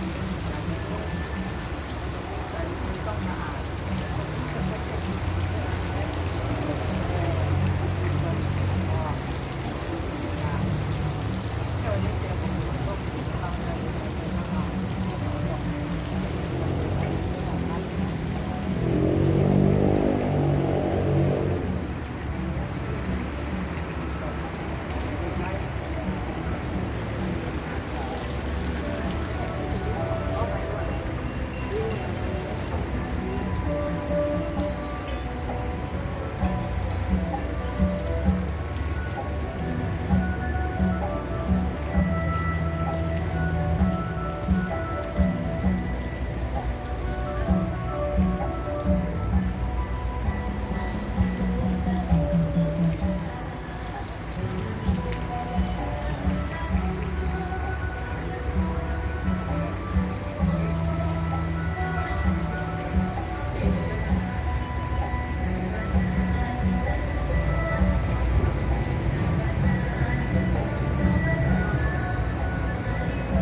something.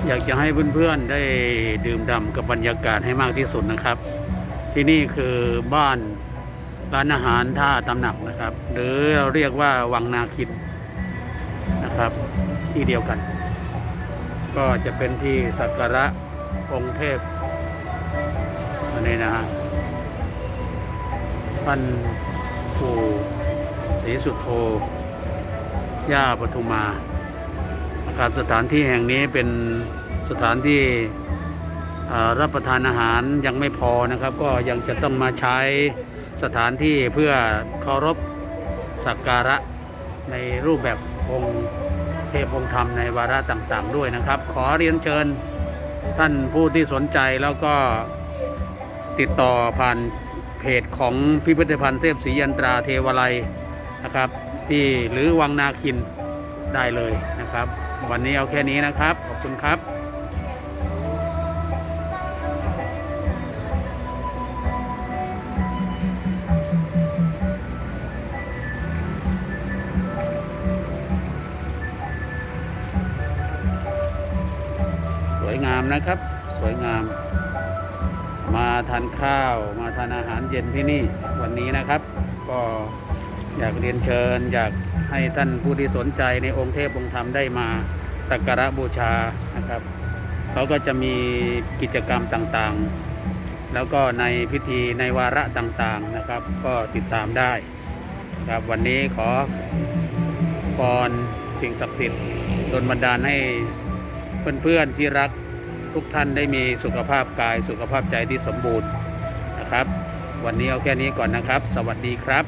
อยากจะให้เพื่อนๆได้ดื่มด่ำกับบรรยากาศให้มากที่สุดนะครับ ที่นี่คือบ้านร้านอาหารท่าตำหนักนะครับ หรือเราเรียกว่าวังนาคินนะครับ ที่เดียวกัน ก็จะเป็นที่สักการะองค์เทพอันนี้นะฮะท่านปู่ศรีสุโธย่าปทุมานะครับสถานที่แห่งนี้เป็น สถานที่รับประทานอาหารยังไม่พอนะครับ ก็ยังจะต้องมาใช้สถานที่เพื่อเคารพสักการะในรูปแบบองค์เทพองค์ธรรมในวาระต่างๆ ด้วยนะครับ ขอเรียนเชิญท่านผู้ที่สนใจแล้วก็ติดต่อผ่านเพจของพิพิธภัณฑ์เทพศรียันตราเทวไลนะครับ ที่หรือวังนาคินได้เลยนะครับ วันนี้เอาแค่นี้นะครับ ขอบคุณครับ งามนะครับ สวยงาม มาทานข้าว มาทานอาหารเย็นที่นี่วันนี้นะครับ ก็อยากเรียนเชิญ อยากให้ท่านผู้ที่สนใจในองค์เทพองค์ธรรมได้มาสักการะบูชานะครับเขาก็จะมีกิจกรรมต่างๆ แล้วก็ในพิธีในวาระต่างๆนะครับ ก็ติดตามได้ครับวันนี้ขอพรสิ่งศักดิ์สิทธิ์ดลบันดาลให้เพื่อนๆที่รัก ทุกท่านได้มีสุขภาพกายสุขภาพใจที่สมบูรณ์นะครับ วันนี้เอาแค่นี้ก่อนนะครับ สวัสดีครับ